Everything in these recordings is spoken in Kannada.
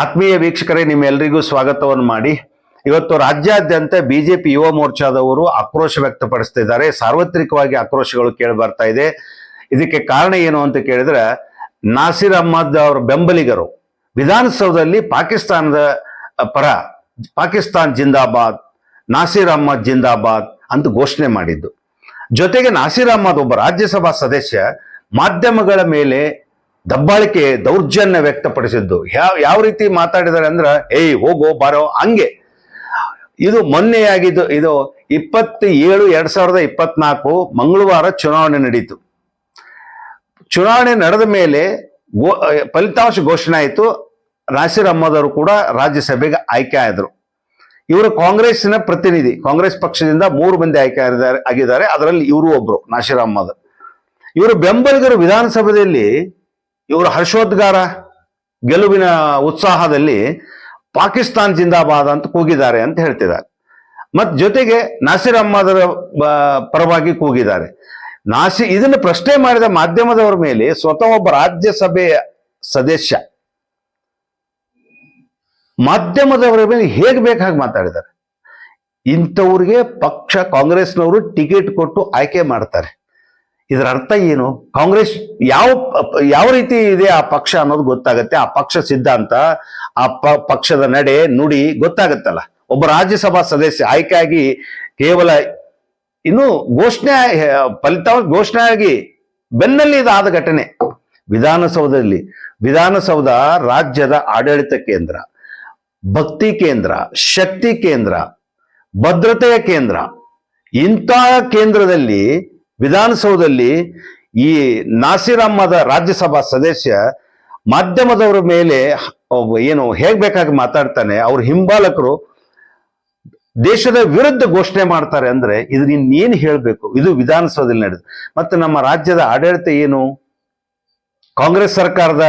ಆತ್ಮೀಯ ವೀಕ್ಷಕರೇ ನಿಮ್ಮೆಲ್ಲರಿಗೂ ಸ್ವಾಗತವನ್ನು ಮಾಡಿ. ಇವತ್ತು ರಾಜ್ಯಾದ್ಯಂತ ಬಿಜೆಪಿ ಯುವ ಮೋರ್ಚಾದವರು ಆಕ್ರೋಶ ವ್ಯಕ್ತಪಡಿಸ್ತಿದ್ದಾರೆ. ಸಾರ್ವತ್ರಿಕವಾಗಿ ಆಕ್ರೋಶಗಳು ಕೇಳಿ ಬರ್ತಾ ಇದೆ. ಇದಕ್ಕೆ ಕಾರಣ ಏನು ಅಂತ ಕೇಳಿದ್ರೆ, ನಾಸಿರ್ ಅಹ್ಮದ್ ಅವರ ಬೆಂಬಲಿಗರು ವಿಧಾನಸೌಧದಲ್ಲಿ ಪಾಕಿಸ್ತಾನದ ಪರ ಪಾಕಿಸ್ತಾನ್ ಜಿಂದಾಬಾದ್, ನಾಸಿರ್ ಅಹ್ಮದ್ ಜಿಂದಾಬಾದ್ ಅಂತ ಘೋಷಣೆ ಮಾಡಿದ್ದು. ಜೊತೆಗೆ ನಾಸಿರ್ ಅಹ್ಮದ್ ಒಬ್ಬ ರಾಜ್ಯಸಭಾ ಸದಸ್ಯ, ಮಾಧ್ಯಮಗಳ ಮೇಲೆ ದಬ್ಬಾಳಿಕೆ ದೌರ್ಜನ್ಯ ವ್ಯಕ್ತಪಡಿಸಿದ್ದು. ಯಾವ ಯಾವ ರೀತಿ ಮಾತಾಡಿದ್ದಾರೆ ಅಂದ್ರೆ, ಏಯ್, ಹೋಗೋ, ಬಾರೋ, ಹಂಗೆ. ಇದು ಮೊನ್ನೆಯಾಗಿದ್ದು, ಇದು ಇಪ್ಪತ್ತ ಏಳು ಎರಡ್ ಸಾವಿರದ ಇಪ್ಪತ್ನಾಲ್ಕು ಮಂಗಳವಾರ ಚುನಾವಣೆ ನಡೀತು. ಚುನಾವಣೆ ನಡೆದ ಮೇಲೆ ಫಲಿತಾಂಶ ಘೋಷಣೆ ಆಯಿತು. ನಾಸಿರ್ ಅಹ್ಮದ್ ಅವರು ಕೂಡ ರಾಜ್ಯಸಭೆಗೆ ಆಯ್ಕೆ ಆದರು. ಇವರು ಕಾಂಗ್ರೆಸ್ನ ಪ್ರತಿನಿಧಿ. ಕಾಂಗ್ರೆಸ್ ಪಕ್ಷದಿಂದ ಮೂರು ಮಂದಿ ಆಯ್ಕೆ ಆಗಿದ್ದಾರೆ ಅದರಲ್ಲಿ ಇವರು ಒಬ್ರು ನಾಸಿರ್ ಅಹ್ಮದ್ ಇವರು ಬೆಂಬಲಿಗರು ವಿಧಾನಸಭೆಯಲ್ಲಿ ಇವರು ಹರ್ಷೋದ್ಗಾರ ಗೆಲುವಿನ ಉತ್ಸಾಹದಲ್ಲಿ ಪಾಕಿಸ್ತಾನ್ ಜಿಂದಾಬಾದ್ ಅಂತ ಕೂಗಿದ್ದಾರೆ ಅಂತ ಹೇಳ್ತಿದ್ದಾರೆ. ಮತ್ ಜೊತೆಗೆ ನಾಸಿರ್ ಅಹ್ಮದರ ಪರವಾಗಿ ಕೂಗಿದ್ದಾರೆ. ನಾಸಿ, ಇದನ್ನು ಪ್ರಶ್ನೆ ಮಾಡಿದ ಮಾಧ್ಯಮದವರ ಮೇಲೆ ಸ್ವತಃ ಒಬ್ಬ ರಾಜ್ಯಸಭೆಯ ಸದಸ್ಯ ಮಾಧ್ಯಮದವರ ಮೇಲೆ ಹೇಗೆ ಬೇಕಾಗಿ ಮಾತಾಡಿದ್ದಾರೆ? ಇಂಥವ್ರಿಗೆ ಪಕ್ಷ ಕಾಂಗ್ರೆಸ್ನವರು ಟಿಕೆಟ್ ಕೊಟ್ಟು ಆಯ್ಕೆ ಮಾಡ್ತಾರೆ. ಇದರ ಅರ್ಥ ಏನು? ಕಾಂಗ್ರೆಸ್ ಯಾವ ಯಾವ ರೀತಿ ಇದೆ ಆ ಪಕ್ಷ ಅನ್ನೋದು ಗೊತ್ತಾಗತ್ತೆ. ಆ ಪಕ್ಷ ಸಿದ್ಧಾಂತ, ಆ ಪಕ್ಷದ ನಡೆ, ನುಡಿ ಗೊತ್ತಾಗತ್ತಲ್ಲ. ಒಬ್ಬ ರಾಜ್ಯಸಭಾ ಸದಸ್ಯ ಆಯ್ಕೆಯಾಗಿ ಕೇವಲ ಇನ್ನು ಘೋಷಣೆ ಫಲಿತಾಂಶ ಘೋಷಣೆ ಆಗಿ ಬೆನ್ನಲ್ಲಿ ಇದಾದ ಘಟನೆ. ವಿಧಾನಸೌಧದಲ್ಲಿ, ವಿಧಾನಸೌಧ ರಾಜ್ಯದ ಆಡಳಿತ ಕೇಂದ್ರ, ಭಕ್ತಿ ಕೇಂದ್ರ, ಶಕ್ತಿ ಕೇಂದ್ರ, ಭದ್ರತೆಯ ಕೇಂದ್ರ, ಇಂತಹ ಕೇಂದ್ರದಲ್ಲಿ ವಿಧಾನಸೌಧದಲ್ಲಿ ಈ ನಾಸಿರ್ ರಾಜ್ಯಸಭಾ ಸದಸ್ಯ ಮಾಧ್ಯಮದವರ ಮೇಲೆ ಏನು ಹೇಗೆ ಬೇಕಾಗಿ ಮಾತಾಡ್ತಾನೆ, ಅವ್ರ ಹಿಂಬಾಲಕರು ದೇಶದ ವಿರುದ್ಧ ಘೋಷಣೆ ಮಾಡ್ತಾರೆ ಅಂದ್ರೆ ಇದು ಇನ್ನೇನು ಹೇಳಬೇಕು? ಇದು ವಿಧಾನಸೌಧದಲ್ಲಿ ನಡೆದು. ಮತ್ತೆ ನಮ್ಮ ರಾಜ್ಯದ ಆಡಳಿತ ಏನು? ಕಾಂಗ್ರೆಸ್ ಸರ್ಕಾರದ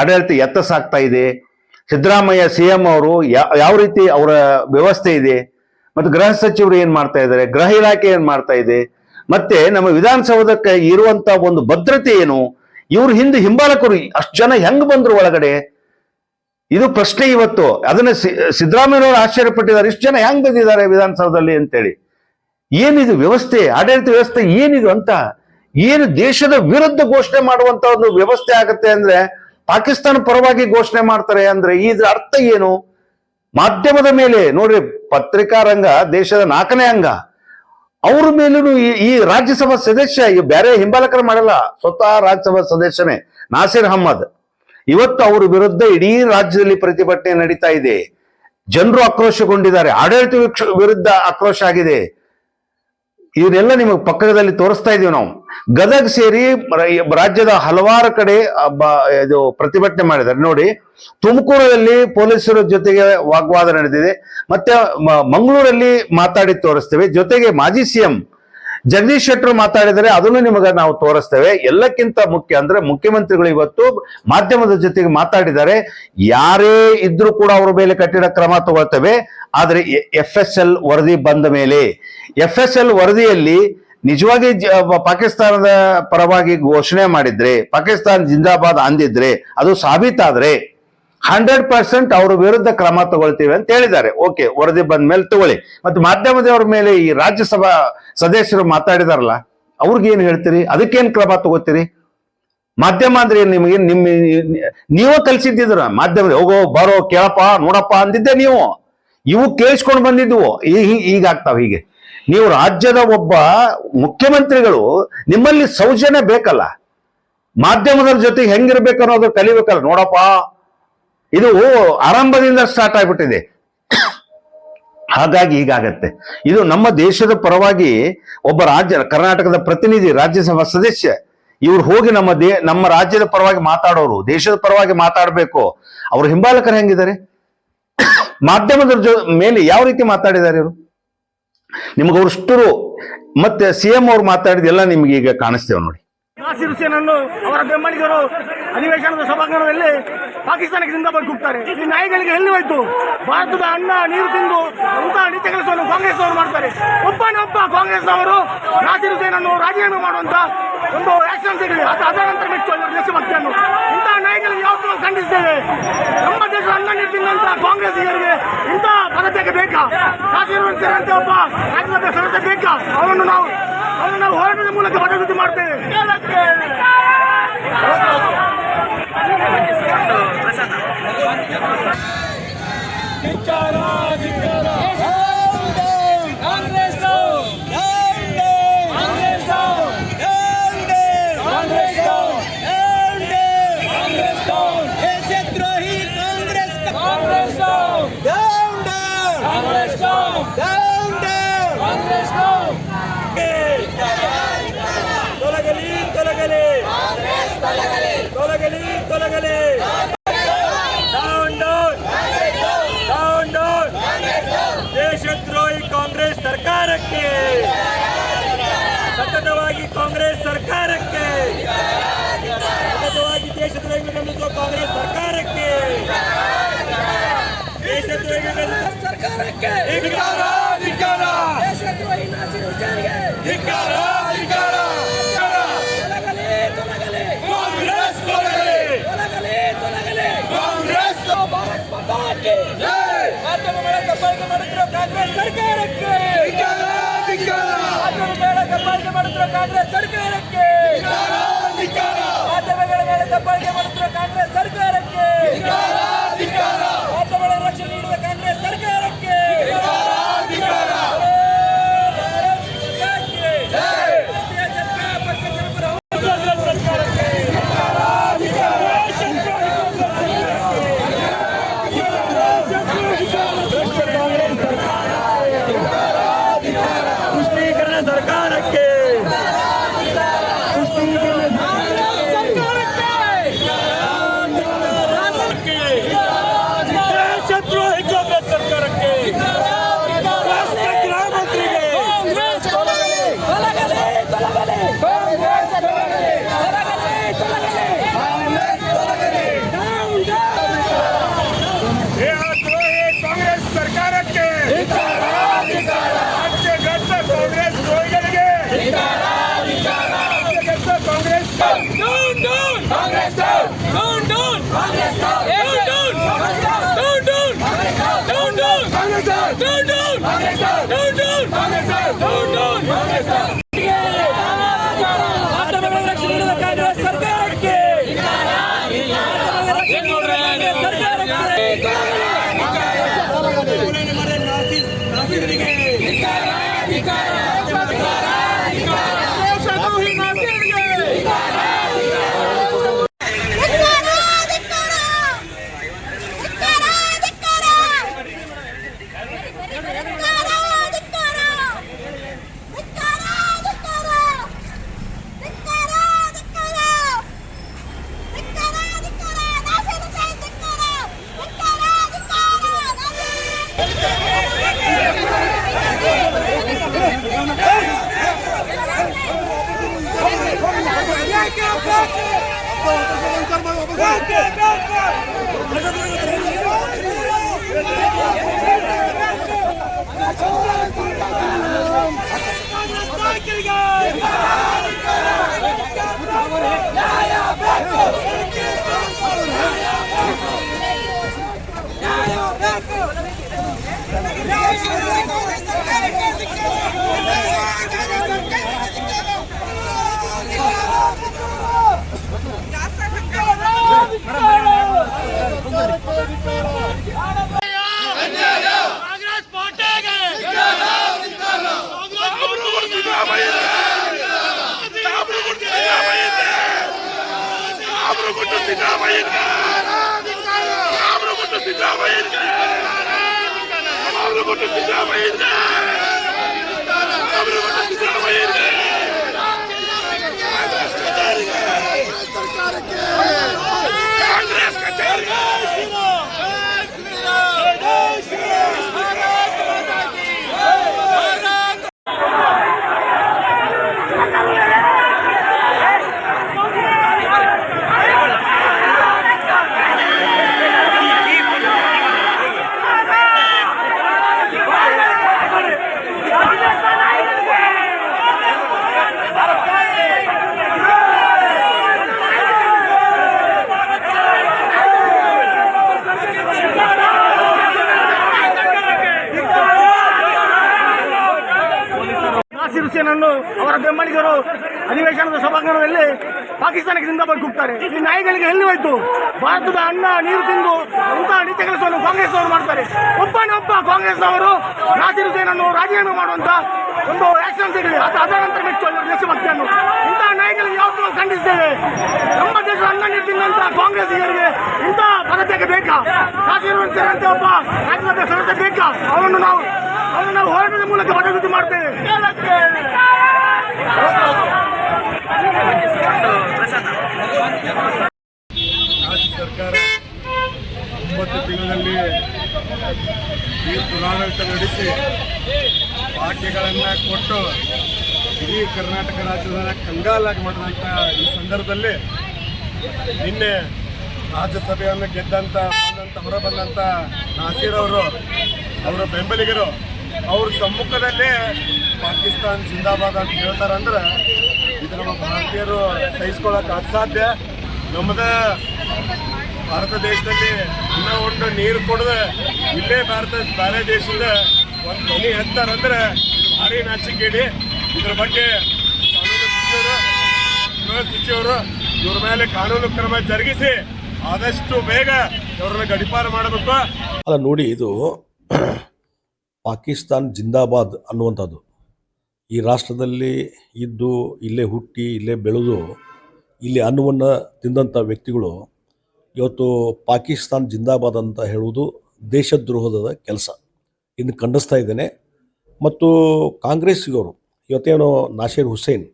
ಆಡಳಿತ ಎತ್ತ ಸಾಕ್ತಾ ಇದೆ. ಸಿದ್ದರಾಮಯ್ಯ ಸಿ ಎಂ ಅವರು ಯಾವ ರೀತಿ ಅವರ ವ್ಯವಸ್ಥೆ ಇದೆ? ಮತ್ತು ಗೃಹ ಸಚಿವರು ಏನು ಮಾಡ್ತಾ ಇದ್ದಾರೆ? ಗೃಹ ಇಲಾಖೆ ಏನು ಮಾಡ್ತಾ ಇದೆ? ಮತ್ತೆ ನಮ್ಮ ವಿಧಾನಸೌಧಕ್ಕೆ ಇರುವಂತ ಒಂದು ಭದ್ರತೆ ಏನು? ಇವ್ರ ಹಿಂದೆ ಹಿಂಬಾಲಕರು ಅಷ್ಟು ಜನ ಹೆಂಗ್ ಬಂದ್ರು ಒಳಗಡೆ? ಇದು ಪ್ರಶ್ನೆ ಇವತ್ತು. ಅದನ್ನ ಸಿ- ಸಿದ್ದರಾಮಯ್ಯನವರು ಆಶ್ಚರ್ಯಪಟ್ಟಿದ್ದಾರೆ. ಇಷ್ಟು ಜನ ಹೆಂಗ್ ಬಂದಿದ್ದಾರೆ ವಿಧಾನಸೌಧದಲ್ಲಿ ಅಂತೇಳಿ. ಏನಿದು ವ್ಯವಸ್ಥೆ? ಆಡಳಿತ ವ್ಯವಸ್ಥೆ ಏನಿದು ಅಂತ? ಏನು ದೇಶದ ವಿರುದ್ಧ ಘೋಷಣೆ ಮಾಡುವಂತ ಒಂದು ವ್ಯವಸ್ಥೆ ಆಗತ್ತೆ ಅಂದ್ರೆ ಪಾಕಿಸ್ತಾನ ಪರವಾಗಿ ಘೋಷಣೆ ಮಾಡ್ತಾರೆ ಅಂದ್ರೆ ಇದ್ರ ಅರ್ಥ ಏನು? ಮಾಧ್ಯಮದ ಮೇಲೆ ನೋಡ್ರಿ ಪತ್ರಿಕಾ ರಂಗ ದೇಶದ ನಾಲ್ಕನೇ ಅಂಗ. ಅವ್ರ ಮೇಲೂ ಈ- ರಾಜ್ಯಸಭಾ ಸದಸ್ಯ ಬೇರೆ ಹಿಂಬಾಲಕರ ಮಾಡಲ್ಲ. ಸ್ವತಃ ರಾಜ್ಯಸಭಾ ಸದಸ್ಯನೇ ನಾಸಿರ್ ಅಹಮ್ಮದ್ ಇವತ್ತು ಅವ್ರ ವಿರುದ್ಧ ಇಡೀ ರಾಜ್ಯದಲ್ಲಿ ಪ್ರತಿಭಟನೆ ನಡೀತಾ ಇದೆ. ಜನರು ಆಕ್ರೋಶಗೊಂಡಿದ್ದಾರೆ. ಆಡಳಿತ ವಿರುದ್ಧ ಆಕ್ರೋಶ ಆಗಿದೆ. ಇವನ್ನೆಲ್ಲ ನಿಮಗೆ ಪಕ್ಕದಲ್ಲಿ ತೋರಿಸ್ತಾ ಇದೀವಿ ನಾವು. ಗದಗ್ ಸೇರಿ ರಾಜ್ಯದ ಹಲವಾರು ಕಡೆ ಇದು ಪ್ರತಿಭಟನೆ ಮಾಡಿದ್ದಾರೆ. ನೋಡಿ, ತುಮಕೂರಲ್ಲಿ ಪೊಲೀಸರ ಜೊತೆಗೆ ವಾಗ್ವಾದ ನಡೆದಿದೆ. ಮತ್ತೆ ಮಂಗಳೂರಲ್ಲಿ ಮಾತಾಡಿ ತೋರಿಸ್ತೇವೆ. ಜೊತೆಗೆ ಮಾಜಿ ಸಿಎಂ ಜಗದೀಶ್ ಶೆಟ್ಟರು ಮಾತಾಡಿದರೆ ಅದನ್ನು ನಿಮಗೆ ನಾವು ತೋರಿಸ್ತೇವೆ. ಎಲ್ಲಕ್ಕಿಂತ ಮುಖ್ಯ ಅಂದ್ರೆ ಮುಖ್ಯಮಂತ್ರಿಗಳು ಇವತ್ತು ಮಾಧ್ಯಮದ ಜೊತೆಗೆ ಮಾತಾಡಿದ್ದಾರೆ. ಯಾರೇ ಇದ್ರೂ ಕೂಡ ಅವರ ಮೇಲೆ ಕಠಿಣ ಕ್ರಮ ತಗೊಳ್ತೇವೆ. ಆದರೆ ಎಫ್ ಎಸ್ ಎಲ್ ವರದಿ ಬಂದ ಮೇಲೆ ಎಫ್ ಎಸ್ ಎಲ್ ವರದಿಯಲ್ಲಿ ನಿಜವಾಗಿ ಪಾಕಿಸ್ತಾನದ ಪರವಾಗಿ ಘೋಷಣೆ ಮಾಡಿದ್ರೆ, ಪಾಕಿಸ್ತಾನ ಜಿಂದಾಬಾದ್ ಅಂದಿದ್ರೆ, ಅದು ಸಾಬೀತಾದ್ರೆ ಹಂಡ್ರೆಡ್ ಪರ್ಸೆಂಟ್ ಅವ್ರ ವಿರುದ್ಧ ಕ್ರಮ ತಗೊಳ್ತೀವಿ ಅಂತ ಹೇಳಿದ್ದಾರೆ. ಓಕೆ, ವರದಿ ಬಂದ ಮೇಲೆ ತಗೊಳ್ಳಿ. ಮತ್ತು ಮಾಧ್ಯಮದವ್ರ ಮೇಲೆ ಈ ರಾಜ್ಯಸಭಾ ಸದಸ್ಯರು ಮಾತಾಡಿದಾರಲ್ಲ ಅವ್ರಿಗೇನು ಹೇಳ್ತೀರಿ? ಅದಕ್ಕೇನು ಕ್ರಮ ತಗೋತೀರಿ? ಮಾಧ್ಯಮ ಅಂದ್ರೆ ಏನು ನಿಮಗೆ? ನಿಮ್ಮ ನೀವು ಕಲ್ಸಿದ್ದಿದ್ರ ಮಾಧ್ಯಮ ಹೋಗೋ, ಬರೋ, ಕೇಳಪ್ಪ, ನೋಡಪ್ಪ ಅಂದಿದ್ದೆ ನೀವು. ಇವು ಕೇಳಿಸ್ಕೊಂಡು ಬಂದಿದ್ವು. ಈಗ ಆಗ್ತಾವ ಹೀಗೆ. ನೀವು ರಾಜ್ಯದ ಒಬ್ಬ ಮುಖ್ಯಮಂತ್ರಿಗಳು, ನಿಮ್ಮಲ್ಲಿ ಸೌಜನ್ಯ ಬೇಕಲ್ಲ. ಮಾಧ್ಯಮದವ್ರ ಜೊತೆ ಹೆಂಗಿರ್ಬೇಕು ಅನ್ನೋದು ಕಲಿಬೇಕಲ್ಲ. ನೋಡಪ್ಪ, ಇದು ಆರಂಭದಿಂದ ಸ್ಟಾರ್ಟ್ ಆಗ್ಬಿಟ್ಟಿದೆ. ಹಾಗಾಗಿ ಹೀಗಾಗತ್ತೆ ಇದು ನಮ್ಮ ದೇಶದ ಪರವಾಗಿ ಒಬ್ಬ ರಾಜ್ಯ, ಕರ್ನಾಟಕದ ಪ್ರತಿನಿಧಿ, ರಾಜ್ಯಸಭಾ ಸದಸ್ಯ, ಇವ್ರು ಹೋಗಿ ನಮ್ಮ ದೇ, ನಮ್ಮ ರಾಜ್ಯದ ಪರವಾಗಿ ಮಾತಾಡೋರು, ದೇಶದ ಪರವಾಗಿ ಮಾತಾಡಬೇಕು. ಅವ್ರ ಹಿಂಬಾಲಕರು ಹೆಂಗಿದ್ದಾರೆ? ಮಾಧ್ಯಮದ ಮೇಲೆ ಯಾವ ರೀತಿ ಮಾತಾಡಿದ್ದಾರೆ ಇವರು? ನಿಮ್ಗೆ ಅವ್ರಷ್ಟರು ಮತ್ತೆ ಸಿ ಎಂ ಅವ್ರು ಮಾತಾಡಿದೆಲ್ಲ ನಿಮ್ಗೆ ಈಗ ಕಾಣಿಸ್ತೇವೆ ನೋಡಿ. ನಾಸಿರ್ ಹುಸೇನ್ ಅನ್ನು ಅವರ ಬೆಂಬಲಿಗರು ಅಧಿವೇಶನದ ಸಭಾಂಗಣದಲ್ಲಿ ಪಾಕಿಸ್ತಾನಕ್ಕೆ ಜಿಂದಾಬಾದ್ ಕೂಗ್ತಾರೆ. ಈ ನಾಯಿಗಳಿಗೆ ಎಲ್ಲಿ ಹೋಯ್ತು? ಭಾರತದ ಅನ್ನ, ನೀರು ತಿಂದು ಅಂತ ನಿತ್ಯ ಕೆಲಸವನ್ನು ಕಾಂಗ್ರೆಸ್ನವರು ಮಾಡ್ತಾರೆ. ಒಬ್ಬನೊಬ್ಬ ಕಾಂಗ್ರೆಸ್ನವರು ಕಾಂಗ್ರೆಸ್ ಹುಸೇನ್ ಅನ್ನು ರಾಜೀನಾಮೆ ಮಾಡುವಂತ ಒಂದು ಆಕ್ಷನ್ ಸಿಗಲಿ ಅದು ಅದರ ನಂತರ ಮೆಚ್ಚು ಅವರ ದೇಶಭಕ್ತಿಯನ್ನು. ಇಂತಹ ನಾಯಿಗಳಿಗೆ ಯಾವತ್ತೂ ನಾವು ಖಂಡಿಸ್ತೇವೆ ನಮ್ಮ ದೇಶದ ಅನ್ನ, ನೀರು ತಿಂದಂತ ಕಾಂಗ್ರೆಸ್ಸಿಗರಿಗೆ ಇಂತಹ ಪದತ್ಯಾಗ ಬೇಕಾ? ಹುಸೇನ್ ಅಂತ ಒಬ್ಬ ರಾಜ್ಯದ ಸದಸ್ಯ ಬೇಕಾ? ಅವರನ್ನು ನಾವು ಅವರನ್ನು ನಾವು ಹೋರಾಟದ ಮೂಲಕ ಅಭಿವೃದ್ಧಿ ಮಾಡ್ತೇವೆ Kincana! ಮಾಡುತ್ತಿರುವ ಕಾಂಗ್ರೆಸ್ ಸರ್ಕಾರಕ್ಕೆ. ಮಾಧ್ಯಮಗಳ ಮೇಲೆ ದಬ್ಬಾಳಿಕೆ ಮಾಡುತ್ತಿರುವ ಕಾಂಗ್ರೆಸ್ ಸರ್ಕಾರಕ್ಕೆ. ಸಿದ್ದರಾಮಯ್ಯ ಸಿದ್ದರಾಮಯ್ಯ ನಾಸಿರ್ ಹುಸೇನ್ ಅನ್ನು ಅವರ ಬೆಂಬಲಿಗರು ಅಧಿವೇಶನದ ಸಭಾಂಗಣದಲ್ಲಿ ಪಾಕಿಸ್ತಾನಕ್ಕೆ ಜಿಂದಾಬಾದ್ ಕೂಗ್ತಾರೆ. ಈ ನಾಯಿಗಳಿಗೆ ಎಲ್ಲಿ ಹೋಯ್ತು? ಭಾರತದ ಅನ್ನ, ನೀರು ತಿಂದು ಇಂತಹ ನೀಚ ಕೆಲಸವನ್ನು ಕಾಂಗ್ರೆಸ್ನವರು ಮಾಡ್ತಾರೆ. ಒಬ್ಬನೇ ಒಬ್ಬ ಕಾಂಗ್ರೆಸ್ನವರು ನಾಸಿರ್ ಹುಸೇನ್ ಅನ್ನು ರಾಜೀನಾಮೆ ಮಾಡುವಂತ ಒಂದು ಆಕ್ಷನ್ ಸಿಗಲಿ. ಅದು ಅದರ ನಂತರ ಇವರ ದೇಶಭಕ್ತಿಯನ್ನು ಇಂತಹ ನಾಯಿಗಳಿಗೆ ಯಾವತ್ತೂ ಖಂಡಿಸ್ತೇವೆ ನಮ್ಮ ದೇಶದ ಅನ್ನ, ನೀರು ತಿಂದಂತ ಕಾಂಗ್ರೆಸ್ಸಿಗರಿಗೆ ಇಂತಹ ಪದತ್ಯಾಗ ಬೇಕಾ? ನಾಸಿರ್ ಹುಸೇನ್ ಅಂತ ಒಬ್ಬ ರಾಜ್ಯದ ಸದಸ್ಯ ಬೇಕಾ? ಅವರನ್ನು ನಾವು ಅವರನ್ನು ನಾವು ಹೋರಾಟದ ಮೂಲಕ ಮತಗಟ್ಟೆ ಮಾಡ್ತೇವೆ. ರಾಜ್ಯ ಸರ್ಕಾರ ಒಂಬತ್ತು ತಿಂಗಳಲ್ಲಿ ಈ ಚುನಾವಣೆ ನಡೆಸಿ ಭಾಗ್ಯಗಳನ್ನು ಕೊಟ್ಟು ಇಡೀ ಕರ್ನಾಟಕ ರಾಜ್ಯದ ಕಂಗಾಲಾಗಿ ಮಾಡಿದಂಥ ಈ ಸಂದರ್ಭದಲ್ಲಿ ನಿನ್ನೆ ರಾಜ್ಯಸಭೆಯನ್ನು ಗೆದ್ದಂಥ ಬಂದಂಥ ಹೊರ ಬಂದಂಥ ನಾಸೀರ್ ಅವರು, ಅವರ ಬೆಂಬಲಿಗರು ಅವ್ರ ಸಮ್ಮುಖದಲ್ಲೇ ಪಾಕಿಸ್ತಾನ್ ಜಿಂದಾಬಾದ್ ಅಂತ ಹೇಳ್ತಾರಂದ್ರೆ ಇದು ನಮ್ಮ ಭಾರತೀಯರು ಸಹಿಸ್ಕೊಳ್ಳೋಕೆ ಅಸಾಧ್ಯ. ನಮ್ಮದ ಭಾರತ ದೇಶದಲ್ಲಿ ಇನ್ನೂ ಒಂದು ನೀರು ಕುಡಿದು ಇಲ್ಲೇ ಭಾರತ, ಬೇರೆ ದೇಶದ ಒಂದು ಧ್ವನಿ ಎತ್ತಾರಂದ್ರೆ ಭಾರಿ ನಾಚಿಕೆಡಿ ಇದ್ರ ಬಗ್ಗೆ ಸಚಿವರು, ಗೃಹ ಸಚಿವರು ಇವ್ರ ಮೇಲೆ ಕಾನೂನು ಕ್ರಮ ಜರುಗಿಸಿ ಆದಷ್ಟು ಬೇಗ ಇವ್ರನ್ನ ಗಡಿಪಾರು ಮಾಡಬೇಕು. ಅಲ್ಲ, ನೋಡಿ ಇದು ಪಾಕಿಸ್ತಾನ್ ಜಿಂದಾಬಾದ್ ಅನ್ನುವಂಥದ್ದು. ಈ ರಾಷ್ಟ್ರದಲ್ಲಿ ಇದ್ದು, ಇಲ್ಲೇ ಹುಟ್ಟಿ, ಇಲ್ಲೇ ಬೆಳೆದು, ಇಲ್ಲಿ ಅನ್ನವನ್ನು ತಿಂದಂಥ ವ್ಯಕ್ತಿಗಳು ಇವತ್ತು ಪಾಕಿಸ್ತಾನ್ ಜಿಂದಾಬಾದ್ ಅಂತ ಹೇಳುವುದು ದೇಶದ್ರೋಹದ ಕೆಲಸ. ಇನ್ನು ಖಂಡಿಸ್ತಾ ಇದ್ದೇನೆ. ಮತ್ತು ಕಾಂಗ್ರೆಸ್ಗವರು ಇವತ್ತೇನೋ ನಾಸೀರ್ ಹುಸೇನ್,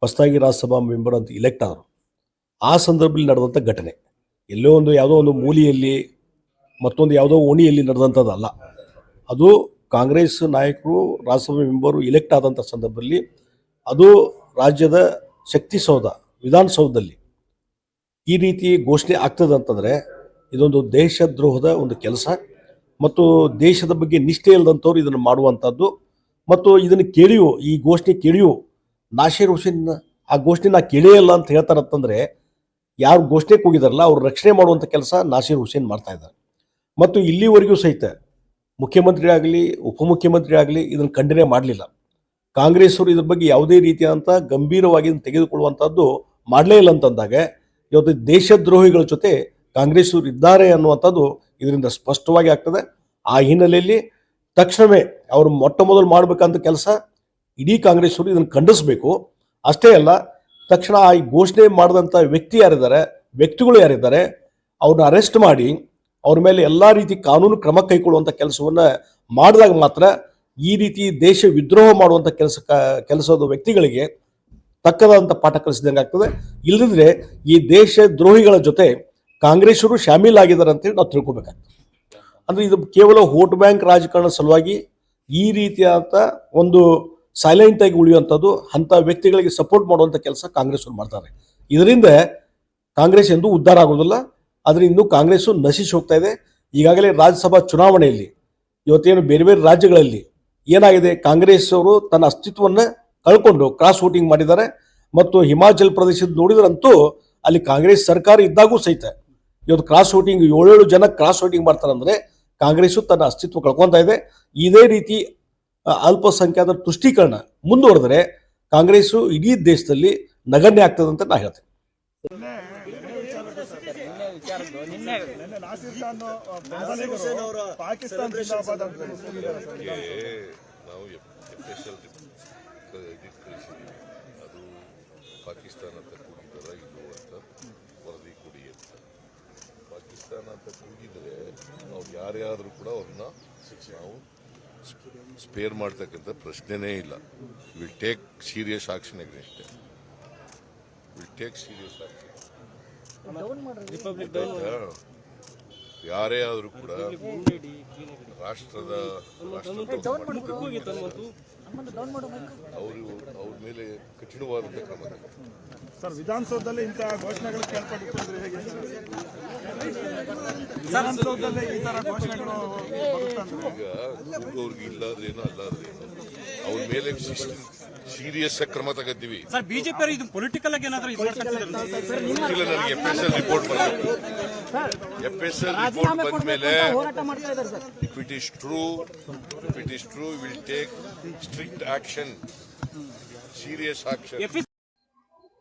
ಹೊಸದಾಗಿ ರಾಜ್ಯಸಭಾ ಮೆಂಬರ್ ಅಂತ ಇಲೆಕ್ಟ್ ಆದರು. ಆ ಸಂದರ್ಭದಲ್ಲಿ ನಡೆದಂಥ ಘಟನೆ. ಎಲ್ಲೋ ಒಂದು ಯಾವುದೋ ಒಂದು ಮೂಲೆಯಲ್ಲಿ, ಮತ್ತೊಂದು ಯಾವುದೋ ಓಣಿಯಲ್ಲಿ ನಡೆದಂಥದ್ದಲ್ಲ. ಅದು ಕಾಂಗ್ರೆಸ್ ನಾಯಕರು ರಾಜ್ಯಸಭೆ ಮೆಂಬರು ಇಲೆಕ್ಟ್ ಆದಂಥ ಸಂದರ್ಭದಲ್ಲಿ ಅದು ರಾಜ್ಯದ ಶಕ್ತಿ ಸೌಧ ವಿಧಾನಸೌಧದಲ್ಲಿ ಈ ರೀತಿ ಘೋಷಣೆ ಆಗ್ತದೆ ಅಂತಂದರೆ ಇದೊಂದು ದೇಶದ್ರೋಹದ ಒಂದು ಕೆಲಸ ಮತ್ತು ದೇಶದ ಬಗ್ಗೆ ನಿಷ್ಠೆ ಇಲ್ಲದಂಥವ್ರು ಇದನ್ನು ಮಾಡುವಂಥದ್ದು ಮತ್ತು ಇದನ್ನು ಕೇಳಿಯೋ, ಈ ಘೋಷಣೆ ಕೇಳಿಯೋ ನಾಸೀರ್ ಹುಸೇನ್ ಆ ಘೋಷಣೆ ನಾ ಕೇಳೇ ಇಲ್ಲ ಅಂತ ಹೇಳ್ತಾರಂತಂದರೆ ಯಾರು ಘೋಷಣೆ ಹೋಗಿದಾರಲ್ಲ ಅವ್ರು ರಕ್ಷಣೆ ಮಾಡುವಂಥ ಕೆಲಸ ನಾಸೀರ್ ಹುಸೇನ್ ಮಾಡ್ತಾ ಇದ್ದಾರೆ. ಮತ್ತು ಇಲ್ಲಿವರೆಗೂ ಸಹಿತ ಮುಖ್ಯಮಂತ್ರಿ ಆಗಲಿ ಉಪಮುಖ್ಯಮಂತ್ರಿ ಆಗಲಿ ಇದನ್ನು ಖಂಡನೆ ಮಾಡಲಿಲ್ಲ. ಕಾಂಗ್ರೆಸ್ಸವರು ಇದ್ರ ಬಗ್ಗೆ ಯಾವುದೇ ರೀತಿಯಾದಂಥ ಗಂಭೀರವಾಗಿ ತೆಗೆದುಕೊಳ್ಳುವಂಥದ್ದು ಮಾಡಲೇ ಇಲ್ಲ ಅಂತಂದಾಗ, ಇವತ್ತು ದೇಶದ್ರೋಹಿಗಳ ಜೊತೆ ಕಾಂಗ್ರೆಸ್ಸವರು ಇದ್ದಾರೆ ಅನ್ನುವಂಥದ್ದು ಇದರಿಂದ ಸ್ಪಷ್ಟವಾಗಿ ಆಗ್ತದೆ. ಆ ಹಿನ್ನೆಲೆಯಲ್ಲಿ ತಕ್ಷಣವೇ ಅವರು ಮೊಟ್ಟ ಮೊದಲು ಮಾಡಬೇಕಂತ ಕೆಲಸ ಇಡೀ ಕಾಂಗ್ರೆಸ್ಸವರು ಇದನ್ನು ಖಂಡಿಸಬೇಕು. ಅಷ್ಟೇ ಅಲ್ಲ, ತಕ್ಷಣ ಆ ಘೋಷಣೆ ಮಾಡಿದಂಥ ವ್ಯಕ್ತಿ ಯಾರಿದ್ದಾರೆ, ವ್ಯಕ್ತಿಗಳು ಯಾರಿದ್ದಾರೆ, ಅವ್ರನ್ನ ಅರೆಸ್ಟ್ ಮಾಡಿ ಅವ್ರ ಮೇಲೆ ಎಲ್ಲ ರೀತಿ ಕಾನೂನು ಕ್ರಮ ಕೈಗೊಳ್ಳುವಂಥ ಕೆಲಸವನ್ನು ಮಾಡಿದಾಗ ಮಾತ್ರ ಈ ರೀತಿ ದೇಶ ವಿದ್ರೋಹ ಮಾಡುವಂಥ ಕೆಲಸ ಕೆಲಸದ ವ್ಯಕ್ತಿಗಳಿಗೆ ತಕ್ಕದಂಥ ಪಾಠ ಕಲಿಸಿದಂಗೆ ಆಗ್ತದೆ. ಇಲ್ಲದಿದ್ರೆ ಈ ದೇಶ ದ್ರೋಹಿಗಳ ಜೊತೆ ಕಾಂಗ್ರೆಸ್ವರು ಶಾಮೀಲ್ ಆಗಿದ್ದಾರೆ ಅಂತೇಳಿ ನಾವು ತಿಳ್ಕೊಬೇಕಾಗ್ತದೆ. ಅಂದ್ರೆ ಇದು ಕೇವಲ ವೋಟ್ ಬ್ಯಾಂಕ್ ರಾಜಕಾರಣ ಸಲುವಾಗಿ ಈ ರೀತಿಯಾದಂಥ ಒಂದು ಸೈಲೆಂಟ್ ಆಗಿ ಉಳಿಯುವಂಥದ್ದು ಅಂಥ ವ್ಯಕ್ತಿಗಳಿಗೆ ಸಪೋರ್ಟ್ ಮಾಡುವಂಥ ಕೆಲಸ ಕಾಂಗ್ರೆಸ್ಸು ಮಾಡ್ತಾರೆ. ಇದರಿಂದ ಕಾಂಗ್ರೆಸ್ ಎಂದು ಉದ್ಧಾರ ಆಗೋದಿಲ್ಲ. ಆದರೆ ಇನ್ನು ಕಾಂಗ್ರೆಸ್ಸು ನಶಿಸಿ ಹೋಗ್ತಾ ಇದೆ. ಈಗಾಗಲೇ ರಾಜ್ಯಸಭಾ ಚುನಾವಣೆಯಲ್ಲಿ, ಇವತ್ತೇನು ಬೇರೆ ಬೇರೆ ರಾಜ್ಯಗಳಲ್ಲಿ ಏನಾಗಿದೆ? ಕಾಂಗ್ರೆಸ್ ಅವರು ತನ್ನ ಅಸ್ತಿತ್ವವನ್ನು ಕಳ್ಕೊಂಡು ಕ್ರಾಸ್ ವೋಟಿಂಗ್ ಮಾಡಿದ್ದಾರೆ. ಮತ್ತು ಹಿಮಾಚಲ್ ಪ್ರದೇಶದ ನೋಡಿದ್ರಂತೂ ಅಲ್ಲಿ ಕಾಂಗ್ರೆಸ್ ಸರ್ಕಾರ ಇದ್ದಾಗೂ ಸಹಿತ. ಇವತ್ತು ಕ್ರಾಸ್ ವೋಟಿಂಗ್ ಏಳೇಳು ಜನ ಕ್ರಾಸ್ ವೋಟಿಂಗ್ ಮಾಡ್ತಾರೆ ಅಂದ್ರೆ ಕಾಂಗ್ರೆಸ್ಸು ತನ್ನ ಅಸ್ತಿತ್ವ ಕಳ್ಕೊತಾ ಇದೆ. ಇದೇ ರೀತಿ ಅಲ್ಪಸಂಖ್ಯಾತರ ತುಷ್ಟೀಕರಣ ಮುಂದುವರೆದರೆ ಕಾಂಗ್ರೆಸ್ಸು ಇಡೀ ದೇಶದಲ್ಲಿ ನಗಣ್ಯ ಆಗ್ತದೆ ಅಂತ ನಾ ಹೇಳ್ತೇನೆ. ಪಾಕಿಸ್ತಾನ ನಾವು ಎಫ್ ಎಸ್ ಎಲ್ ಇದಕ್ಕೆ ಕಳಿಸಿದ್ದೀವಿ ಅದು ಪಾಕಿಸ್ತಾನ ಅಂತ ಕೂಗಿದಾರ ಇದು ಅಂತ ವರದಿ ಕೊಡಿ ಅಂತ. ಪಾಕಿಸ್ತಾನ ಅಂತ ಕೂಗಿದ್ರೆ ನಾವು ಯಾರ್ಯಾದರೂ ಕೂಡ ಅವ್ರನ್ನ ನಾವು ಸ್ಪೇರ್ ಮಾಡ್ತಕ್ಕಂಥ ಪ್ರಶ್ನೆನೇ ಇಲ್ಲ. Will take serious action against will take serious action ಯಾರೇ ಆದರೂ ಕೂಡ ರಾಷ್ಟ್ರದ ಅವರು ಅವ್ರ ಮೇಲೆ ಕಠಿಣವಾದಂಥ ಕ್ರಮ. ಸರ್ ವಿಧಾನಸೌಧದಲ್ಲಿ ಇಂತಹ ಘೋಷಣೆಗಳು ಕೇಳ್ಪಟ್ಟಿದ್ರೆ ಹೇಗೆ? ವಿಧಾನಸೌಧದಲ್ಲಿ ಈ ಘೋಷಣೆಗಳು ಈಗ ಅವ್ರಿಗೆ ಇಲ್ಲಾದ್ರೇನು ಅಲ್ಲಾದ್ರೇನು ಅವ್ರ ಮೇಲೆ ಸೀರಿಯಸ್ ಆಗಿ ಕ್ರಮ ತಗೋತೀವಿ ಸರ್ ಬಿಜೆಪಿ ಇದು ಪೊಲಿಟಿಕಲ್ ಆಗಿ ಏನಾದ್ರು ನನಗೆ ಎಫ್ ಎಸ್ ಎಲ್ ರಿಪೋರ್ಟ್ ಬರಬೇಕು ಎಫ್ ಎಸ್ ಎಲ್ ರಿಪೋರ್ಟ್ ಬಂದ ಮೇಲೆ if it is true if it is true will take strict action serious action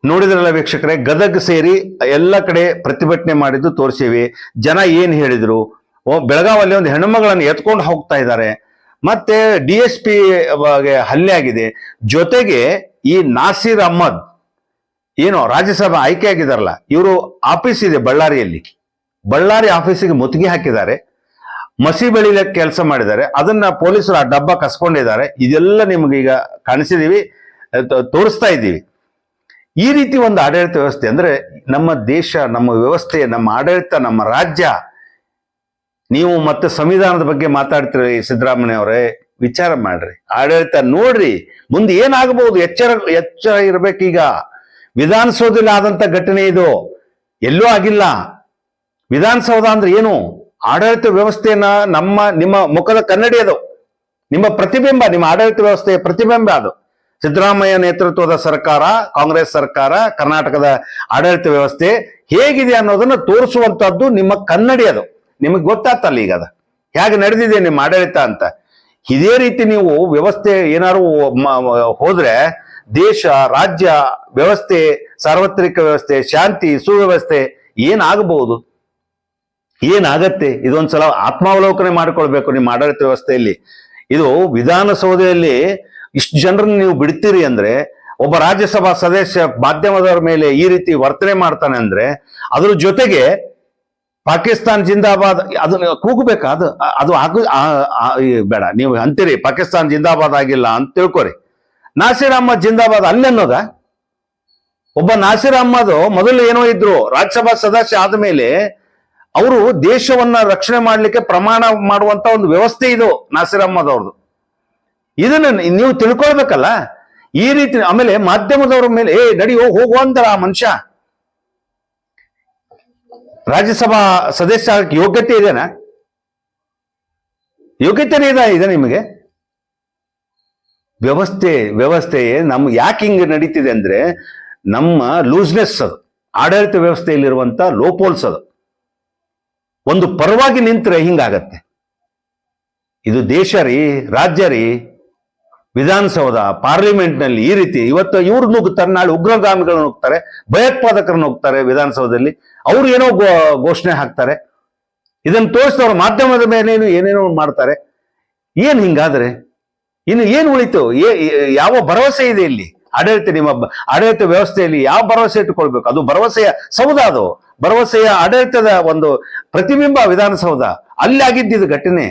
ನೋಡಿದ್ರಲ್ಲ ವೀಕ್ಷಕರೇ ಗದಗ್ ಸೇರಿ ಎಲ್ಲ ಕಡೆ ಪ್ರತಿಭಟನೆ ಮಾಡಿದ್ದು ತೋರಿಸಿವಿ. ಜನ ಏನ್ ಹೇಳಿದ್ರು? ಓ ಬೆಳಗಾವಲ್ಲಿ ಒಂದು ಹೆಣ್ಣುಮಗಳನ್ನು ಎತ್ಕೊಂಡು ಹೋಗ್ತಾ ಇದ್ದಾರೆ. ಮತ್ತೆ ಡಿ ಎಸ್ ಪಿ ಹಲ್ಲೆ ಆಗಿದೆ. ಜೊತೆಗೆ ಈ ನಾಸೀರ್ ಅಹ್ಮದ್ ಏನು ರಾಜ್ಯಸಭಾ ಆಯ್ಕೆ ಆಗಿದಾರಲ್ಲ ಇವರು ಆಫೀಸ್ ಇದೆ ಬಳ್ಳಾರಿಯಲ್ಲಿ. ಬಳ್ಳಾರಿ ಆಫೀಸಿಗೆ ಮುತ್ತಿಗೆ ಹಾಕಿದ್ದಾರೆ. ಮಸಿ ಬೆಳಿಲಿಕ್ಕೆ ಕೆಲಸ ಮಾಡಿದ್ದಾರೆ. ಅದನ್ನ ಪೊಲೀಸರು ಆ ಡಬ್ಬ ಕಸ್ಕೊಂಡಿದ್ದಾರೆ. ಇದೆಲ್ಲ ನಿಮ್ಗೆ ಈಗ ಕಾಣಿಸಿದೀವಿ ತೋರಿಸ್ತಾ ಇದ್ದೀವಿ. ಈ ರೀತಿ ಒಂದು ಆಡಳಿತ ವ್ಯವಸ್ಥೆ ಅಂದ್ರೆ ನಮ್ಮ ದೇಶ, ನಮ್ಮ ವ್ಯವಸ್ಥೆ, ನಮ್ಮ ಆಡಳಿತ, ನಮ್ಮ ರಾಜ್ಯ ನೀವು ಮತ್ತೆ ಸಂವಿಧಾನದ ಬಗ್ಗೆ ಮಾತಾಡ್ತೀರಿ ಸಿದ್ದರಾಮಯ್ಯ ಅವರೇ ವಿಚಾರ ಮಾಡ್ರಿ. ಆಡಳಿತ ನೋಡ್ರಿ, ಮುಂದೆ ಏನಾಗಬಹುದು, ಎಚ್ಚರ ಎಚ್ಚರ ಇರ್ಬೇಕೀಗ. ವಿಧಾನಸೌಧದಲ್ಲಿ ಆದಂತ ಘಟನೆ ಇದು. ಎಲ್ಲೂ ಆಗಿಲ್ಲ. ವಿಧಾನಸೌಧ ಅಂದ್ರೆ ಏನು? ಆಡಳಿತ ವ್ಯವಸ್ಥೆಯನ್ನ ನಮ್ಮ, ನಿಮ್ಮ ಮುಖದ ಕನ್ನಡಿ ಅದು. ನಿಮ್ಮ ಪ್ರತಿಬಿಂಬ, ನಿಮ್ಮ ಆಡಳಿತ ವ್ಯವಸ್ಥೆಯ ಪ್ರತಿಬಿಂಬ ಅದು. ಸಿದ್ದರಾಮಯ್ಯ ನೇತೃತ್ವದ ಸರ್ಕಾರ, ಕಾಂಗ್ರೆಸ್ ಸರ್ಕಾರ, ಕರ್ನಾಟಕದ ಆಡಳಿತ ವ್ಯವಸ್ಥೆ ಹೇಗಿದೆ ಅನ್ನೋದನ್ನ ತೋರಿಸುವಂತದ್ದು ನಿಮ್ಮ ಕನ್ನಡಿ ಅದು. ನಿಮಗೆ ಗೊತ್ತಾತಲ್ಲ ಈಗ ಅದು. ಹೇಗೆ ನಡೆದಿದೆ ನಿಮ್ಮ ಆಡಳಿತ ಅಂತ. ಇದೇ ರೀತಿ ನೀವು ವ್ಯವಸ್ಥೆ ಏನಾದ್ರು ಹೋದ್ರೆ ದೇಶ, ರಾಜ್ಯ ವ್ಯವಸ್ಥೆ, ಸಾರ್ವತ್ರಿಕ ವ್ಯವಸ್ಥೆ, ಶಾಂತಿ, ಸುವ್ಯವಸ್ಥೆ ಏನಾಗಬಹುದು ಏನಾಗತ್ತೆ? ಇದೊಂದ್ಸಲ ಆತ್ಮಾವಲೋಕನೆ ಮಾಡ್ಕೊಳ್ಬೇಕು ನಿಮ್ಮ ಆಡಳಿತ ವ್ಯವಸ್ಥೆಯಲ್ಲಿ. ಇದು ವಿಧಾನಸೌಧದಲ್ಲಿ ಇಷ್ಟು ಜನರನ್ನ ನೀವು ಬಿಡ್ತೀರಿ ಅಂದ್ರೆ ಒಬ್ಬ ರಾಜ್ಯಸಭಾ ಸದಸ್ಯ ಮಾಧ್ಯಮದವರ ಮೇಲೆ ಈ ರೀತಿ ವರ್ತನೆ ಮಾಡ್ತಾನೆ ಅಂದ್ರೆ ಅದ್ರ ಜೊತೆಗೆ ಪಾಕಿಸ್ತಾನ್ ಜಿಂದಾಬಾದ್ ಅದನ್ನ ಕೂಗಬೇಕಾ? ಅದು ಅದು ಹಾಕು ಬೇಡ, ನೀವು ಅಂತೀರಿ, ಪಾಕಿಸ್ತಾನ್ ಜಿಂದಾಬಾದ್ ಆಗಿಲ್ಲ ಅಂತ ತಿಳ್ಕೊರಿ. ನಾಸಿರ್ ಅಹ್ಮದ್ ಜಿಂದಾಬಾದ್ ಅಲ್ಲಿ ಅನ್ನೋದ ಒಬ್ಬ ನಾಸಿರ್ ಅಹ್ಮದ್ ಮೊದಲು ಏನೋ ಇದ್ರು, ರಾಜ್ಯಸಭಾ ಸದಸ್ಯ ಆದ್ಮೇಲೆ ಅವರು ದೇಶವನ್ನ ರಕ್ಷಣೆ ಮಾಡ್ಲಿಕ್ಕೆ ಪ್ರಮಾಣ ಮಾಡುವಂತ ಒಂದು ವ್ಯವಸ್ಥೆ ಇದು ನಾಸಿರ್ ಅಹ್ಮದ್ ಅವ್ರದ್ದು ಇದನ್ನ ನೀವು ತಿಳ್ಕೊಳ್ಬೇಕಲ್ಲ? ಈ ರೀತಿ, ಆಮೇಲೆ ಮಾಧ್ಯಮದವ್ರ ಮೇಲೆ, ಏ, ನಡಿಯೋ ಹೋಗುವಂತಾರ ಆ ಮನುಷ್ಯ? ರಾಜ್ಯಸಭಾ ಸದಸ್ಯ ಆಗಕ್ಕೆ ಯೋಗ್ಯತೆ ಇದೆನಾ? ಯೋಗ್ಯತೆನೇ ಇದೆ ಇದೆ ನಿಮಗೆ? ವ್ಯವಸ್ಥೆ ವ್ಯವಸ್ಥೆ ನಮ್ ಯಾಕೆ ಹಿಂಗೆ ನಡೀತಿದೆ ಅಂದ್ರೆ ನಮ್ಮ ಲೂಸ್ನೆಸ್ ಅದು. ಆಡಳಿತ ವ್ಯವಸ್ಥೆಯಲ್ಲಿರುವಂತ ಲೋಪೋಲ್ಸ್ ಅದು. ಒಂದು ಪರವಾಗಿ ನಿಂತರೆ ಹಿಂಗಾಗತ್ತೆ. ಇದು ದೇಶ ರೀ, ರಾಜ್ಯ ರೀ ವಿಧಾನಸೌಧ ಪಾರ್ಲಿಮೆಂಟ್ನಲ್ಲಿ ಈ ರೀತಿ ಇವತ್ತು ಇವ್ರು ನುಗ್ತಾರೆ, ನಾಳೆ ಉಗ್ರಗಾಮಿಗಳು ನುಗ್ತಾರೆ ಭಯೋತ್ಪಾದಕರು ನುಗ್ತಾರೆ ವಿಧಾನಸೌಧದಲ್ಲಿ. ಅವ್ರು ಏನೋ ಘೋಷಣೆ ಹಾಕ್ತಾರೆ. ಇದನ್ನು ತೋರಿಸಿದವ್ರ ಮಾಧ್ಯಮದ ಮೇಲೆ ಏನೇನೋ ಮಾಡ್ತಾರೆ. ಏನ್ ಹಿಂಗಾದ್ರೆ? ಇನ್ನು ಏನ್ ಉಳಿತು? ಯಾವ ಭರವಸೆ ಇದೆ ಇಲ್ಲಿ? ಆಡಳಿತ ನಿಮ್ಮ ಆಡಳಿತ ವ್ಯವಸ್ಥೆಯಲ್ಲಿ ಯಾವ ಭರವಸೆ ಇಟ್ಟುಕೊಳ್ಬೇಕು? ಅದು ಭರವಸೆಯ ಸೌಧ ಅದು. ಭರವಸೆಯ ಆಡಳಿತದ ಒಂದು ಪ್ರತಿಬಿಂಬ ವಿಧಾನಸೌಧ. ಅಲ್ಲಿ ಆಗಿದ್ದಿದ್ದು ಘಟನೆ.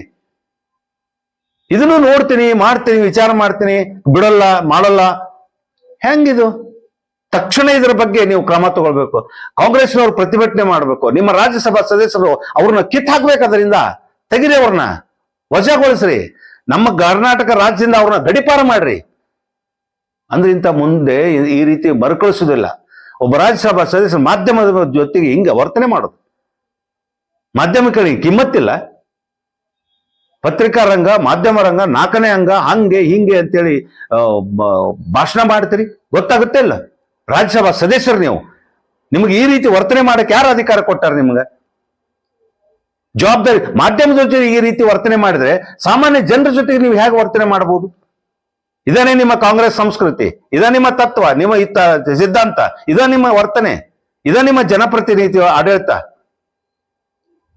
ಇದನ್ನು ನೋಡ್ತೀನಿ, ಮಾಡ್ತೀನಿ, ವಿಚಾರ ಮಾಡ್ತೀನಿ, ಬಿಡಲ್ಲ, ಮಾಡಲ್ಲ. ಹೆಂಗಿದು? ತಕ್ಷಣ ಇದರ ಬಗ್ಗೆ ನೀವು ಕ್ರಮ ತಗೊಳ್ಬೇಕು. ಕಾಂಗ್ರೆಸ್ನವರು ಪ್ರತಿಭಟನೆ ಮಾಡಬೇಕು. ನಿಮ್ಮ ರಾಜ್ಯಸಭಾ ಸದಸ್ಯರು ಅವ್ರನ್ನ ಕಿತ್ ಹಾಕ್ಬೇಕು ಅದರಿಂದ. ತೆಗಿರಿ ಅವ್ರನ್ನ. ವಜಾಗೊಳಿಸ್ರಿ. ನಮ್ಮ ಕರ್ನಾಟಕ ರಾಜ್ಯದಿಂದ ಅವ್ರನ್ನ ಗಡಿಪಾರ ಮಾಡ್ರಿ. ಅಂದ್ರೆ ಮುಂದೆ ಈ- ರೀತಿ ಮರುಕಳಿಸುವುದಿಲ್ಲ. ಒಬ್ಬ ರಾಜ್ಯಸಭಾ ಸದಸ್ಯರು ಮಾಧ್ಯಮದ ಜೊತೆಗೆ ಹಿಂಗೆ ವರ್ತನೆ ಮಾಡೋದು. ಮಾಧ್ಯಮಿಕರಿಗೆ ಕಿಮ್ಮತ್ತಿಲ್ಲ. ಪತ್ರಿಕಾ ರಂಗ, ಮಾಧ್ಯಮ ರಂಗ, ನಾಲ್ಕನೇ ಅಂಗ, ಹಂಗೆ ಹಿಂಗೆ ಅಂತೇಳಿ ಭಾಷಣ ಮಾಡ್ತೀರಿ? ಗೊತ್ತಾಗುತ್ತೆ ಇಲ್ಲ. ರಾಜ್ಯಸಭಾ ಸದಸ್ಯರು ನೀವು. ನಿಮಗೆ ಈ ರೀತಿ ವರ್ತನೆ ಮಾಡಕ್ಕೆ ಯಾರು ಅಧಿಕಾರ ಕೊಟ್ಟಾರ ನಿಮ್ಗೆ? ಜವಾಬ್ದಾರಿ, ಮಾಧ್ಯಮದ ಜೊತೆ ಈ ರೀತಿ ವರ್ತನೆ ಮಾಡಿದ್ರೆ ಸಾಮಾನ್ಯ ಜನರ ಜೊತೆಗೆ ನೀವು ಹೇಗೆ ವರ್ತನೆ ಮಾಡಬಹುದು ಇದನ್ನೇ ನಿಮ್ಮ ಕಾಂಗ್ರೆಸ್ ಸಂಸ್ಕೃತಿ, ಇದ ನಿಮ್ಮ ತತ್ವ, ನಿಮ್ಮ ಇತ್ತ ಸಿದ್ಧಾಂತ, ಇದ ನಿಮ್ಮ ವರ್ತನೆ, ಇದ ನಿಮ್ಮ ಜನಪ್ರತಿನಿಧಿ ಆಡಳಿತ.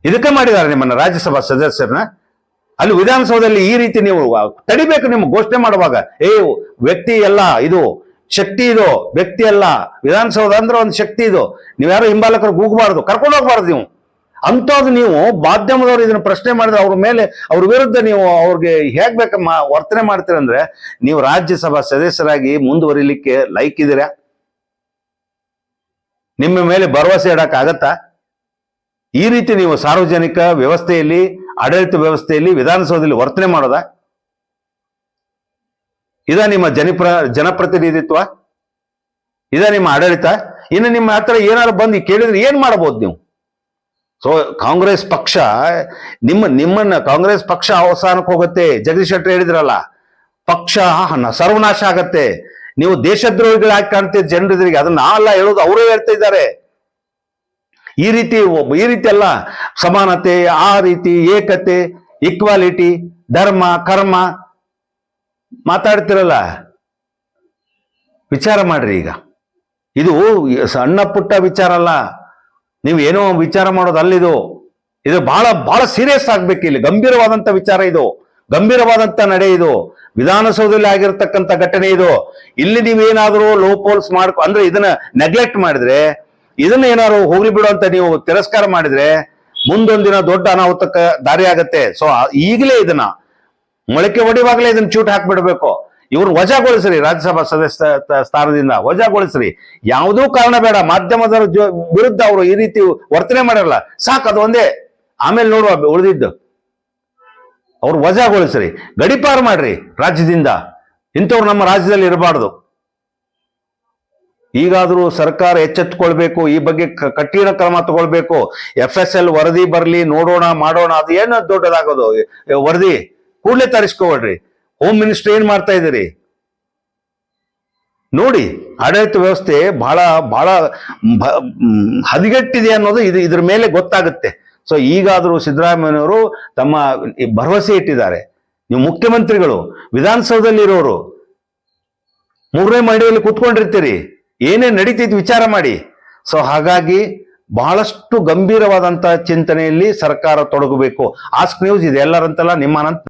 ಇದಕ್ಕೆ ಮಾಡಿದ್ದಾರೆ ನಿಮ್ಮನ್ನ ರಾಜ್ಯಸಭಾ ಸದಸ್ಯರನ್ನ. ಅಲ್ಲಿ ವಿಧಾನಸೌಧದಲ್ಲಿ ಈ ರೀತಿ ನೀವು ತಡಿಬೇಕು ನಿಮ್ಮ ಘೋಷಣೆ ಮಾಡುವಾಗ, ಏ, ವ್ಯಕ್ತಿ ಎಲ್ಲ ಇದು, ಶಕ್ತಿ ಇದು, ವ್ಯಕ್ತಿ ಅಲ್ಲ ವಿಧಾನಸೌಧ ಅಂದ್ರೆ ಒಂದು ಶಕ್ತಿ ಇದು. ನೀವ್ಯಾರು ಹಿಂಬಾಲಕರು ಕೂಗಬಾರ್ದು, ಕರ್ಕೊಂಡು ಹೋಗ್ಬಾರ್ದು ನೀವು. ಅಂಥದ್ದು ನೀವು ಮಾಧ್ಯಮದವರು ಇದನ್ನ ಪ್ರಶ್ನೆ ಮಾಡಿದ್ರೆ ಅವ್ರ ಮೇಲೆ, ಅವ್ರ ವಿರುದ್ಧ ನೀವು ಅವ್ರಿಗೆ ಹೇಗ್ ಬೇಕ ವರ್ತನೆ ಮಾಡ್ತೀರಂದ್ರೆ ನೀವು ರಾಜ್ಯಸಭಾ ಸದಸ್ಯರಾಗಿ ಮುಂದುವರಿಲಿಕ್ಕೆ ಲೈಕ್ ಇದ್ದೀರಾ? ನಿಮ್ಮ ಮೇಲೆ ಭರವಸೆ ಇಡಕ್ಕಾಗತ್ತಾ? ಈ ರೀತಿ ನೀವು ಸಾರ್ವಜನಿಕ ವ್ಯವಸ್ಥೆಯಲ್ಲಿ ಆಡಳಿತ ವ್ಯವಸ್ಥೆಯಲ್ಲಿ, ವಿಧಾನಸೌಧದಲ್ಲಿ ವರ್ತನೆ ಮಾಡೋದ? ಇದ ನಿಮ್ಮ ಜನಪ್ರ, ಜನಪ್ರತಿನಿಧಿತ್ವ? ಇದ ನಿಮ್ಮ ಆಡಳಿತ? ಇನ್ನು ನಿಮ್ಮ ಹತ್ರ ಏನಾದ್ರು ಬಂದು ಕೇಳಿದ್ರೆ ಏನ್ ಮಾಡಬಹುದು ನೀವು? ಸೊ ಕಾಂಗ್ರೆಸ್ ಪಕ್ಷ, ನಿಮ್ಮ, ನಿಮ್ಮನ್ನ ಕಾಂಗ್ರೆಸ್ ಪಕ್ಷ ಅವಸಾನಕ್ಕೆ ಹೋಗುತ್ತೆ. ಜಗದೀಶ್ ಶೆಟ್ಟರ್ ಹೇಳಿದ್ರಲ್ಲ, ಪಕ್ಷ ಸರ್ವನಾಶ ಆಗತ್ತೆ. ನೀವು ದೇಶದ್ರೋಹಿಗಳಾಗಿ ಕಾಣ್ತೀವಿ ಜನರಿಗೆ ಅದನ್ನ ಅಲ್ಲ ಹೇಳೋದು ಅವರೇ ಹೇಳ್ತಾ ಇದ್ದಾರೆ. ಈ ರೀತಿ ಈ ರೀತಿ ಎಲ್ಲ ಸಮಾನತೆ, ಆ ರೀತಿ ಏಕತೆ ಇಕ್ವಾಲಿಟಿ ಧರ್ಮ, ಕರ್ಮ. ಮಾತಾಡ್ತಿರಲ್ಲ? ವಿಚಾರ ಮಾಡ್ರಿ ಈಗ. ಇದು ಸಣ್ಣ ಪುಟ್ಟ ವಿಚಾರ ಅಲ್ಲ. ನೀವು ಏನೋ ವಿಚಾರ ಮಾಡೋದು ಅಲ್ಲಿದು. ಇದು ಬಹಳ ಬಹಳ ಸೀರಿಯಸ್ ಆಗ್ಬೇಕು ಇಲ್ಲಿ. ಗಂಭೀರವಾದಂತ ವಿಚಾರ ಇದು. ಗಂಭೀರವಾದಂತ ನಡೆ ಇದು. ವಿಧಾನಸೌಧದಲ್ಲಿ ಆಗಿರ್ತಕ್ಕಂಥ ಘಟನೆ ಇದು. ಇಲ್ಲಿ ನೀವೇನಾದರೂ ಲೋ ಪೋಲ್ಸ್ ಮಾಡ್ಕೊ ಅಂದ್ರೆ ಇದನ್ನ ನೆಗ್ಲೆಕ್ಟ್ ಮಾಡಿದ್ರೆ ಇದನ್ನ ಏನಾರು ಹೋಗ್ಲಿ ಬಿಡು ಅಂತ ನೀವು ತಿರಸ್ಕಾರ ಮಾಡಿದ್ರೆ ಮುಂದೊಂದಿನ ದೊಡ್ಡ ಅನಾಹುತಕ್ಕೆ ದಾರಿ ಆಗತ್ತೆ ಸೊ ಈಗಲೇ ಇದನ್ನ ಮೊಳಕೆ ಒಡೆಯುವಾಗಲೇ ಇದನ್ನ ಚೂಟ್ ಹಾಕ್ಬಿಡ್ಬೇಕು. ಇವ್ರು ವಜಾಗೊಳಿಸ್ರಿ, ರಾಜ್ಯಸಭಾ ಸದಸ್ಯ ಸ್ಥಾನದಿಂದ ವಜಾಗೊಳಿಸ್ರಿ. ಯಾವುದೂ ಕಾರಣ ಬೇಡ. ಮಾಧ್ಯಮದ ವಿರುದ್ಧ ಅವರು ಈ ರೀತಿ ವರ್ತನೆ ಮಾಡಿರಲ್ಲ ಸಾಕು, ಅದು ಒಂದೇ. ಆಮೇಲೆ ನೋಡುವ, ಉಳಿದಿದ್ದು. ಅವ್ರು ವಜಾಗೊಳಿಸ್ರಿ. ಗಡಿಪಾರು ಮಾಡ್ರಿ ರಾಜ್ಯದಿಂದ. ಇಂಥವ್ರು ನಮ್ಮ ರಾಜ್ಯದಲ್ಲಿ ಇರಬಾರ್ದು. ಈಗಾದರೂ ಸರ್ಕಾರ ಎಚ್ಚೆತ್ತುಕೊಳ್ಬೇಕು, ಈ ಬಗ್ಗೆ ಕಠಿಣ ಕ್ರಮ ತಗೊಳ್ಬೇಕು. ಎಫ್ ಎಸ್ ಎಲ್ ವರದಿ ಬರಲಿ, ನೋಡೋಣ, ಮಾಡೋಣ, ಅದು ಏನು ದೊಡ್ಡದಾಗೋದು. ವರದಿ ಕೂಡಲೇ ತರಿಸ್ಕೊಳ್ರಿ. ಹೋಮ್ ಮಿನಿಸ್ಟ್ರಿ ಏನ್ ಮಾಡ್ತಾ ಇದ್ದೀರಿ? ನೋಡಿ, ಆಡಳಿತ ವ್ಯವಸ್ಥೆ ಬಹಳ ಬಹಳ ಹದಗೆಟ್ಟಿದೆ ಅನ್ನೋದು ಇದು ಇದ್ರ ಮೇಲೆ ಗೊತ್ತಾಗುತ್ತೆ. ಸೊ ಈಗಾದರೂ ಸಿದ್ದರಾಮಯ್ಯನವರು ತಮ್ಮ ಭರವಸೆ ಇಟ್ಟಿದ್ದಾರೆ. ನೀವು ಮುಖ್ಯಮಂತ್ರಿಗಳು, ವಿಧಾನಸೌಧದಲ್ಲಿರೋರು, ಮೂರನೇ ಮಹಡಿಯಲ್ಲಿ ಕೂತ್ಕೊಂಡಿರ್ತೀರಿ. ಏನೇ ನಡೀತೈತಿ ವಿಚಾರ ಮಾಡಿ. ಸೊ ಹಾಗಾಗಿ ಬಹಳಷ್ಟು ಗಂಭೀರವಾದಂತಹ ಚಿಂತನೆಯಲ್ಲಿ ಸರ್ಕಾರ ತೊಡಗಬೇಕು. ಆಸ್ಕ್ ನ್ಯೂಸ್ ಇದೆ ಎಲ್ಲರಂತಲ್ಲ ನಿಮ್ಮ ಅನಂತ